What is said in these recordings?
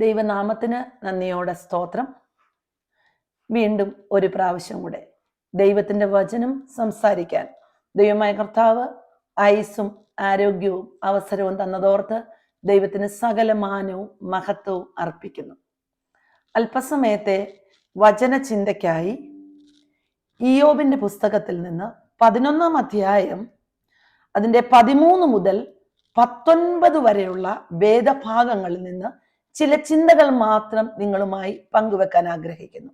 ദൈവനാമത്തിന് നന്ദിയോടെ സ്തോത്രം. വീണ്ടും ഒരു പ്രാവശ്യം കൂടെ ദൈവത്തിന്റെ വചനം സംസാരിക്കാൻ ദൈവമായ കർത്താവ് ആയുസ്സും ആരോഗ്യവും അവസരവും തന്നതോർത്ത് ദൈവത്തിന് സകല മാനവും മഹത്വവും അർപ്പിക്കുന്നു. അല്പസമയത്തെ വചന ചിന്തയ്ക്കായി ഇയോബിന്റെ പുസ്തകത്തിൽ നിന്ന് പതിനൊന്നാം അധ്യായം അതിന്റെ പതിമൂന്ന് മുതൽ പത്തൊൻപത് വരെയുള്ള വേദഭാഗങ്ങളിൽ നിന്ന് ചില ചിന്തകൾ മാത്രം നിങ്ങളുമായി പങ്കുവെക്കാൻ ആഗ്രഹിക്കുന്നു.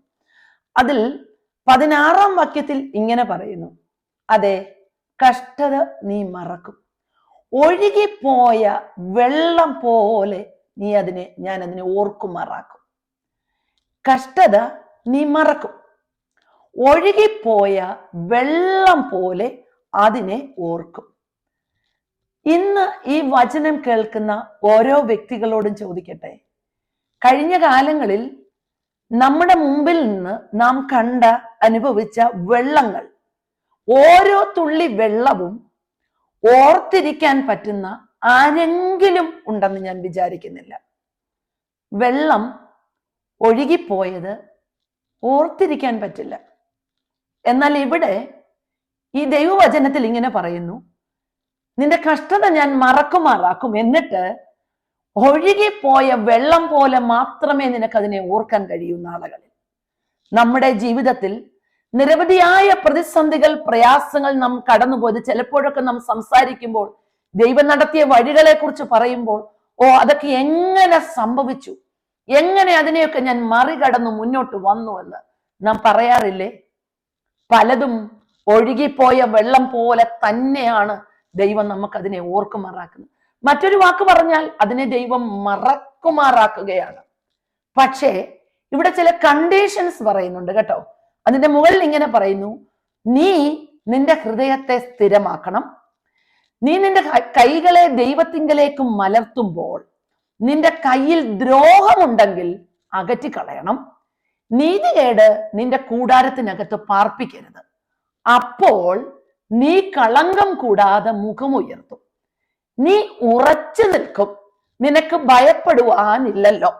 അതിൽ പതിനാറാം വാക്യത്തിൽ ഇങ്ങനെ പറയുന്നു. അതെ കഷ്ടത നീ മറക്കും. ഒഴുകിപ്പോയ വെള്ളം പോലെ നീ അതിനെ ഞാൻ അതിനെ ഓർക്കുമാറാക്കും. കഷ്ടത നീ മറക്കും. ഒഴുകിപ്പോയ വെള്ളം പോലെ അതിനെ ഓർക്കും. ഇന്ന് ഈ വചനം കേൾക്കുന്ന ഓരോ വ്യക്തികളോടും ചോദിക്കട്ടെ? കഴിഞ്ഞ കാലങ്ങളിൽ നമ്മുടെ മുമ്പിൽ നിന്ന് നാം കണ്ട അനുഭവിച്ച വെള്ളങ്ങൾ ഓരോ തുള്ളി വെള്ളവും ഓർത്തിരിക്കാൻ പറ്റുന്ന ആരെങ്കിലും ഉണ്ടെന്ന് ഞാൻ വിചാരിക്കുന്നില്ല. വെള്ളം ഒഴുകിപ്പോയത് ഓർത്തിരിക്കാൻ പറ്റില്ല. എന്നാൽ ഇവിടെ ഈ ദൈവവചനത്തിൽ ഇങ്ങനെ പറയുന്നു നിന്റെ കഷ്ടത ഞാൻ മറക്കുമാറാക്കും. എന്നിട്ട് ഒഴുകിപ്പോയ വെള്ളം പോലെ മാത്രമേ നിനക്കതിനെ ഓർക്കാൻ കഴിയൂ നാളുകളിൽ. നമ്മുടെ ജീവിതത്തിൽ നിരവധിയായ പ്രതിസന്ധികൾ പ്രയാസങ്ങൾ നാം കടന്നുപോയത് ചിലപ്പോഴൊക്കെ നാം സംസാരിക്കുമ്പോൾ ദൈവം നടത്തിയ വഴികളെ കുറിച്ച് പറയുമ്പോൾ ഓ അതൊക്കെ എങ്ങനെ സംഭവിച്ചു? എങ്ങനെ അതിനെയൊക്കെ ഞാൻ മറികടന്നു മുന്നോട്ട് വന്നു? എന്ന് നാം പറയാറില്ലേ? പലതും ഒഴുകിപ്പോയ വെള്ളം പോലെ തന്നെയാണ് ദൈവം നമുക്കതിനെ ഓർക്കുമാറാക്കുന്നത്. മറ്റൊരു വാക്ക് പറഞ്ഞാൽ അതിനെ ദൈവം മറക്കുമാറാക്കുകയാണ്. പക്ഷേ ഇവിടെ ചില കണ്ടീഷൻസ് പറയുന്നുണ്ട് കേട്ടോ. അതിന്റെ മുകളിൽ ഇങ്ങനെ പറയുന്നു നീ നിന്റെ ഹൃദയത്തെ സ്ഥിരമാക്കണം. നീ നിന്റെ കൈകളെ ദൈവത്തിങ്കലേക്ക് മലർത്തുമ്പോൾ നിന്റെ കയ്യിൽ ദ്രോഹമുണ്ടെങ്കിൽ അകറ്റിക്കളയണം. നീതികേട് നിന്റെ കൂടാരത്തിനകത്ത് പാർപ്പിക്കരുത്. അപ്പോൾ നീ കളങ്കം കൂടാതെ മുഖമുയർത്തും. നീ ഉറച്ചു നിൽക്കും. നിനക്ക് ഭയപ്പെടുവാനില്ലല്ലോ.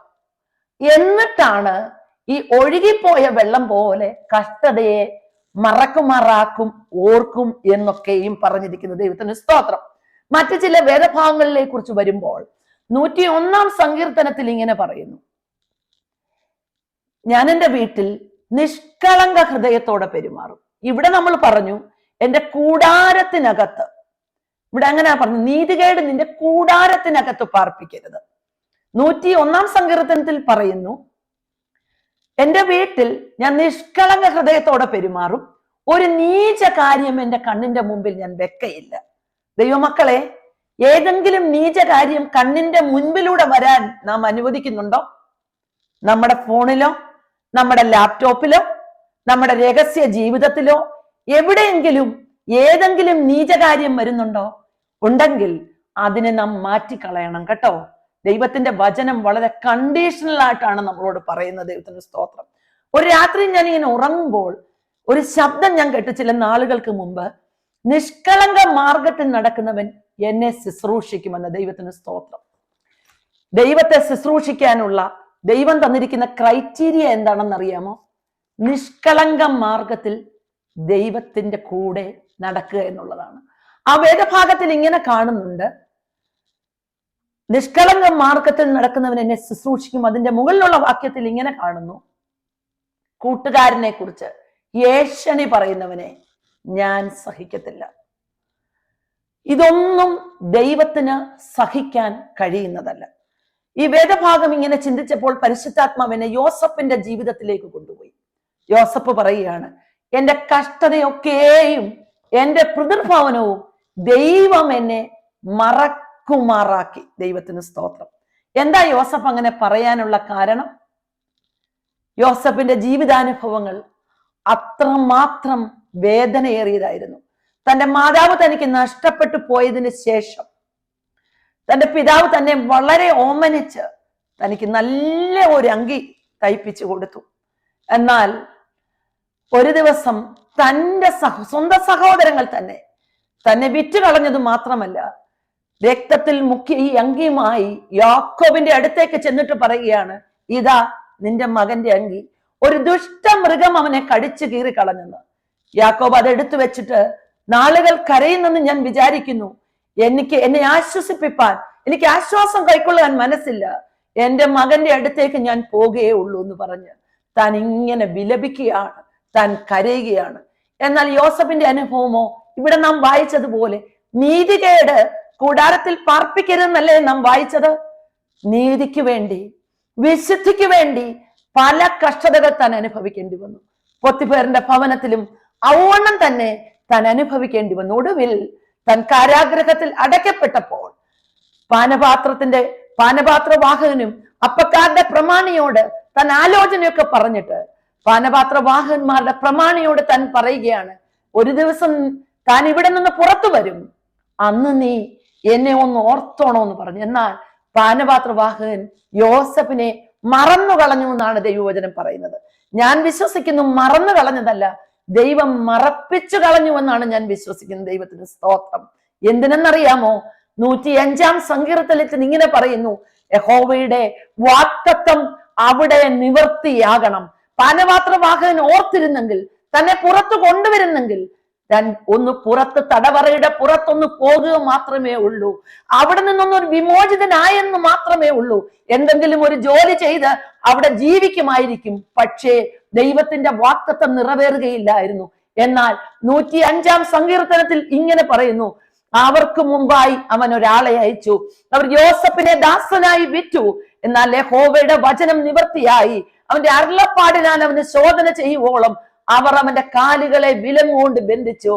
എന്നിട്ടാണ് ഈ ഒഴുകിപ്പോയ വെള്ളം പോലെ കഷ്ടതയെ മറക്കുമാറാക്കും ഓർക്കും എന്നൊക്കെയും പറഞ്ഞിരിക്കുന്നത് ദൈവത്തിന് സ്തോത്രം. മറ്റു ചില വേദഭാഗങ്ങളിലെ കുറിച്ച് വരുമ്പോൾ നൂറ്റി ഒന്നാം സങ്കീർത്തനത്തിൽ ഇങ്ങനെ പറയുന്നു. ഞാൻ എന്റെ വീട്ടിൽ നിഷ്കളങ്ക ഹൃദയത്തോടെ പെരുമാറും. ഇവിടെ നമ്മൾ പറഞ്ഞു എന്റെ കൂടാരത്തിനകത്ത് ഇവിടെ അങ്ങനെ പറഞ്ഞു നീതികേട് നിന്റെ കൂടാരത്തിനകത്ത് പാർപ്പിക്കരുത്. നൂറ്റി ഒന്നാം സങ്കീർത്തനത്തിൽ പറയുന്നു എന്റെ വീട്ടിൽ ഞാൻ നിഷ്കളങ്ക ഹൃദയത്തോടെ പെരുമാറും ഒരു നീച കാര്യം എന്റെ കണ്ണിന്റെ മുമ്പിൽ ഞാൻ വെക്കയില്ല. ദൈവമക്കളെ ഏതെങ്കിലും നീച കാര്യം കണ്ണിന്റെ മുൻപിലൂടെ വരാൻ നാം അനുവദിക്കുന്നുണ്ടോ? നമ്മുടെ ഫോണിലോ നമ്മുടെ ലാപ്ടോപ്പിലോ നമ്മുടെ രഹസ്യ ജീവിതത്തിലോ എവിടെയെങ്കിലും ഏതെങ്കിലും നീച കാര്യം വരുന്നുണ്ടോ? ഉണ്ടെങ്കിൽ അതിനെ നാം മാറ്റിക്കളയണം കേട്ടോ. ദൈവത്തിന്റെ വചനം വളരെ കണ്ടീഷണൽ ആയിട്ടാണ് നമ്മളോട് പറയുന്നത് ദൈവത്തിന്റെ സ്തോത്രം. ഒരു രാത്രി ഞാൻ ഇങ്ങനെ ഉറങ്ങുമ്പോൾ ഒരു ശബ്ദം ഞാൻ കേട്ടു ചില നാളുകൾക്ക് മുമ്പ് നിഷ്കളങ്ക മാർഗത്തിൽ നടക്കുന്നവൻ എന്നെ ശുശ്രൂഷിക്കുമെന്ന് ദൈവത്തിന് സ്തോത്രം. ദൈവത്തെ ശുശ്രൂഷിക്കാനുള്ള ദൈവം തന്നിരിക്കുന്ന ക്രൈറ്റീരിയ എന്താണെന്ന് അറിയാമോ നിഷ്കളങ്ക മാർഗത്തിൽ ദൈവത്തിന്റെ കൂടെ നടക്കുക എന്നുള്ളതാണ്. ആ വേദഭാഗത്തിൽ ഇങ്ങനെ കാണുന്നുണ്ട്. നിഷ്കളങ്ക മാർഗത്തിൽ നടക്കുന്നവൻ എന്നെ ശുശ്രൂഷിക്കും. അതിന്റെ മുകളിലുള്ള വാക്യത്തിൽ ഇങ്ങനെ കാണുന്നു. കൂട്ടുകാരനെ കുറിച്ച് ഏഷണി പറയുന്നവനെ ഞാൻ സഹിക്കത്തില്ല. ഇതൊന്നും ദൈവത്തിന് സഹിക്കാൻ കഴിയുന്നതല്ല. ഈ വേദഭാഗം ഇങ്ങനെ ചിന്തിച്ചപ്പോൾ പരിശുദ്ധാത്മാവിനെ യോസഫിന്റെ ജീവിതത്തിലേക്ക് കൊണ്ടുപോയി. യോസഫ് പറയുകയാണ് എന്റെ കഷ്ടതയൊക്കെയും എന്റെ പിതൃഭവനവും ദൈവം എന്നെ മറക്കുമാറാക്കി. ദൈവത്തിന് സ്തോത്രം. എന്താ യോസഫ് അങ്ങനെ പറയാനുള്ള കാരണം? യോസഫിന്റെ ജീവിതാനുഭവങ്ങൾ അത്രമാത്രം വേദനയേറിയതായിരുന്നു. തന്റെ മാതാവ് തനിക്ക് നഷ്ടപ്പെട്ടു പോയതിന് ശേഷം തന്റെ പിതാവ് തന്നെ വളരെ ഓമനിച്ച് തനിക്ക് നല്ല ഒരു അങ്കി തയ്പ്പിച്ചു കൊടുത്തു. എന്നാൽ ഒരു ദിവസം തന്റെ സഹ സ്വന്തം സഹോദരങ്ങൾ തന്നെ തന്നെ വിറ്റ് കളഞ്ഞത് മാത്രമല്ല രക്തത്തിൽ മുഖ്യ ഈ അങ്കിയുമായി യാക്കോബിന്റെ അടുത്തേക്ക് ചെന്നിട്ട് പറയുകയാണ് ഇതാ നിന്റെ മകന്റെ അങ്കി. ഒരു ദുഷ്ട മൃഗം അവനെ കടിച്ചു കീറി കളഞ്ഞെന്ന്. യാക്കോബ് അത് എടുത്തു വെച്ചിട്ട് നാളുകൾ കരയുന്നെന്ന് ഞാൻ വിചാരിക്കുന്നു. എനിക്ക് എന്നെ ആശ്വസിപ്പിപ്പാൻ എനിക്ക് ആശ്വാസം കൈക്കൊള്ളാൻ മനസ്സില്ല. എന്റെ മകന്റെ അടുത്തേക്ക് ഞാൻ പോകുകയേ ഉള്ളൂ എന്ന് പറഞ്ഞ് താൻ ഇങ്ങനെ വിലപിക്കുകയാണ് താൻ കരയുകയാണ്. എന്നാൽ യോസഫിന്റെ അനുഭവമോ ഇവിടെ നാം വായിച്ചതുപോലെ നീതികേട് കൂടാരത്തിൽ പാർപ്പിക്കരുതെന്നല്ലേ നാം വായിച്ചത്? നീതിക്ക് വേണ്ടി വിശുദ്ധിക്ക് വേണ്ടി പല കഷ്ടതകൾ താൻ അനുഭവിക്കേണ്ടി വന്നു. പൊത്തിപ്പേറിന്റെ ഭവനത്തിലും ഔവണ്ണം തന്നെ താൻ അനുഭവിക്കേണ്ടി വന്നു. ഒടുവിൽ താൻ കാരാഗ്രഹത്തിൽ അടയ്ക്കപ്പെട്ടപ്പോൾ പാനപാത്രത്തിന്റെ പാനപാത്രവാഹകനും അപ്പക്കാരുടെ പ്രമാണിയോട് താൻ ആലോചനയൊക്കെ പറഞ്ഞിട്ട് പാനപാത്രവാഹകന്മാരുടെ പ്രമാണിയോട് താൻ പറയുകയാണ് ഒരു ദിവസം താൻ ഇവിടെ നിന്ന് പുറത്തു വരും. അന്ന് നീ എന്നെ ഒന്ന് ഓർത്തോണോ എന്ന് പറഞ്ഞു. എന്നാൽ പാനപാത്രവാഹകൻ യോസഫിനെ മറന്നു കളഞ്ഞു എന്നാണ് ദൈവവചനം പറയുന്നത്. ഞാൻ വിശ്വസിക്കുന്നു മറന്നു കളഞ്ഞതല്ല ദൈവം മറപ്പിച്ചു കളഞ്ഞു എന്നാണ് ഞാൻ വിശ്വസിക്കുന്നത് ദൈവത്തിന് സ്തോത്രം. എന്തിനെന്നറിയാമോ? നൂറ്റി അഞ്ചാം സങ്കീർത്തനത്തിൽ ഇങ്ങനെ പറയുന്നു യഹോവയുടെ വാക്തത്വം അവിടെ നിവർത്തിയാകണം പാനപാത്രവാഹകൻ ഓർത്തിരുന്നെങ്കിൽ തന്നെ പുറത്തു കൊണ്ടുവരുന്നെങ്കിൽ ഒന്ന് പുറത്ത് തടവറയുടെ പുറത്തൊന്ന് പോകുക മാത്രമേ ഉള്ളൂ. അവിടെ നിന്നൊന്ന് ഒരു വിമോചിതനായെന്ന് മാത്രമേ ഉള്ളൂ. എന്തെങ്കിലും ഒരു ജോലി ചെയ്ത് അവിടെ ജീവിക്കുമായിരിക്കും. പക്ഷേ ദൈവത്തിന്റെ വാക്തത്വം നിറവേറുകയില്ലായിരുന്നു. എന്നാൽ നൂറ്റി അഞ്ചാം സങ്കീർത്തനത്തിൽ ഇങ്ങനെ പറയുന്നു അവർക്ക് മുമ്പായി അവൻ ഒരാളെ അയച്ചു. അവർ യോസഫിനെ ദാസനായി വിറ്റു. എന്നാൽ യഹോവയുടെ വചനം നിവർത്തിയായി അവന്റെ അരുളപ്പാടിനാൽ അവന് ശോധന ചെയ്യുവോളം. അവർ അവന്റെ കാലുകളെ വിലങ്ങുകൊണ്ട് ബന്ധിച്ചു.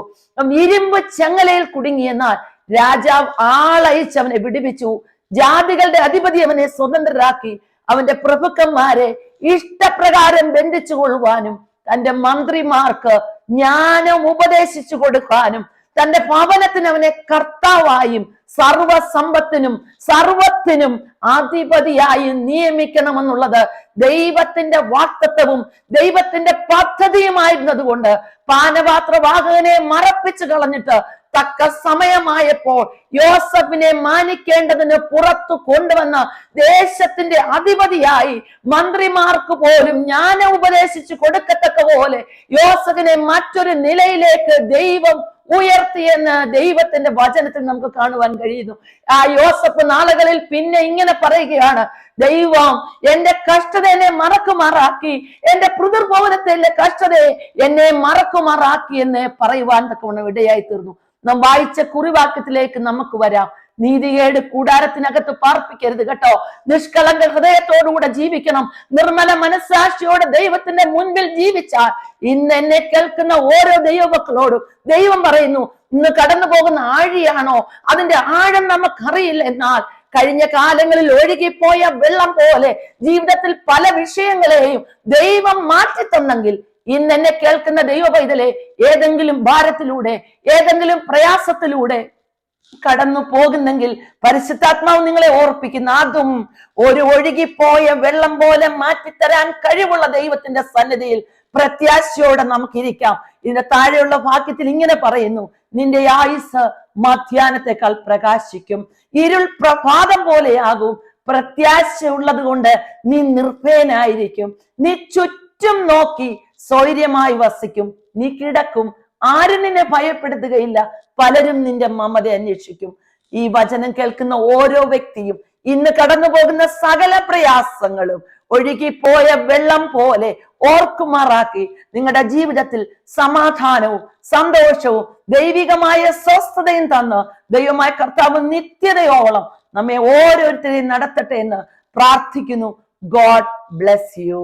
ഇരുമ്പ് ചങ്ങലയിൽ കുടുങ്ങിയെന്നാൽ രാജാവ് ആളയച്ച് അവനെ വിടുവിച്ചു. ജാതികളുടെ അധിപതി അവനെ സ്വതന്ത്രരാക്കി. അവന്റെ പ്രഭുക്കന്മാരെ ഇഷ്ടപ്രകാരം ബന്ധിച്ചു കൊള്ളുവാനും തന്റെ മന്ത്രിമാർക്ക് ജ്ഞാനം ഉപദേശിച്ചു കൊടുക്കാനും തന്റെ ഭവനത്തിന് അവനെ കർത്താവായും സർവസമ്പത്തിനും സർവത്തിനും അധിപതിയായി നിയമിക്കണമെന്നുള്ളത് ദൈവത്തിന്റെ വാക്തത്വവും ദൈവത്തിന്റെ പദ്ധതിയുമായിരുന്നത് കൊണ്ട് പാനപാത്രവാഹകനെ മറപ്പിച്ചു കളഞ്ഞിട്ട് തക്ക സമയമായപ്പോൾ യോസഫിനെ മാനിക്കേണ്ടതിന് പുറത്തു കൊണ്ടുവന്ന ദേശത്തിന്റെ അധിപതിയായി മന്ത്രിമാർക്ക് പോലും ഞാൻ ഉപദേശിച്ചു കൊടുക്കത്തക്ക പോലെ യോസഫിനെ മറ്റൊരു നിലയിലേക്ക് ദൈവം ഉയർത്തിയെന്ന് ദൈവത്തിന്റെ വചനത്തിൽ നമുക്ക് കാണുവാൻ കഴിയുന്നു. ആ യോസഫ് നാളുകളിൽ പിന്നെ ഇങ്ങനെ പറയുകയാണ് ദൈവം എന്റെ കഷ്ടത എന്നെ മറക്കുമാറാക്കി എന്റെ പിതൃഭവനത്തിലെ കഷ്ടതയെ എന്നെ മറക്കുമാറാക്കി എന്ന് പറയുവാൻ തക്കവണ്ണം ഇടയായി തീർന്നു നാം വായിച്ച കുറിവാക്യത്തിലേക്ക് നമുക്ക് വരാം. നീതികേട് കൂടാരത്തിനകത്ത് പാർപ്പിക്കരുത് കേട്ടോ. നിഷ്കളങ്ക ഹൃദയത്തോടുകൂടെ ജീവിക്കണം. നിർമ്മല മനസ്സാക്ഷിയോടെ ദൈവത്തിന്റെ മുൻപിൽ ജീവിച്ചാൽ ഇന്ന് എന്നെ കേൾക്കുന്ന ഓരോ ദൈവമക്കളോടും ദൈവം പറയുന്നു ഇന്ന് കടന്നു പോകുന്ന ആഴിയാണോ? അതിന്റെ ആഴം നമുക്കറിയില്ല. എന്നാൽ കഴിഞ്ഞ കാലങ്ങളിൽ ഒഴുകിപ്പോയ വെള്ളം പോലെ ജീവിതത്തിൽ പല വിഷയങ്ങളെയും ദൈവം മാറ്റി തന്നെങ്കിൽ ഇന്ന് എന്നെ കേൾക്കുന്ന ദൈവ പൈതലെ ഏതെങ്കിലും ഭാരത്തിലൂടെ ഏതെങ്കിലും പ്രയാസത്തിലൂടെ കടന്നു പോകുന്നെങ്കിൽ പരിശുദ്ധാത്മാവ് നിങ്ങളെ ഓർപ്പിക്കുന്ന അതും ഒരു ഒഴുകിപ്പോയ വെള്ളം പോലെ മാറ്റിത്തരാൻ കഴിവുള്ള ദൈവത്തിന്റെ സന്നിധിയിൽ പ്രത്യാശയോടെ നമുക്കിരിക്കാം. ഇതിന്റെ താഴെയുള്ള വാക്യത്തിൽ ഇങ്ങനെ പറയുന്നു നിന്റെ ആയുസ് മധ്യാനത്തെക്കാൾ പ്രകാശിക്കും. ഇരുൾ പ്രഭാതം പോലെയാകും. പ്രത്യാശ ഉള്ളത് കൊണ്ട് നീ നിർഭയനായിരിക്കും. നീ ചുറ്റും നോക്കി സ്വൈര്യമായി വസിക്കും. നീ കിടക്കും. ആരും നിന്നെ ഭയപ്പെടുത്തുകയില്ല. പലരും നിന്റെ മമത അന്വേഷിക്കും. ഈ വചനം കേൾക്കുന്ന ഓരോ വ്യക്തിയും ഇന്ന് കടന്നു പോകുന്ന സകല പ്രയാസങ്ങളും ഒഴുകിപ്പോയ വെള്ളം പോലെ ഓർക്കുമാറാക്കി നിങ്ങളുടെ ജീവിതത്തിൽ സമാധാനവും സന്തോഷവും ദൈവികമായ സ്വസ്ഥതയും തന്ന് ദൈവമായ കർത്താവ് നിത്യതയോളം നമ്മെ ഓരോരുത്തരെയും നടത്തട്ടെ എന്ന് പ്രാർത്ഥിക്കുന്നു. God bless you.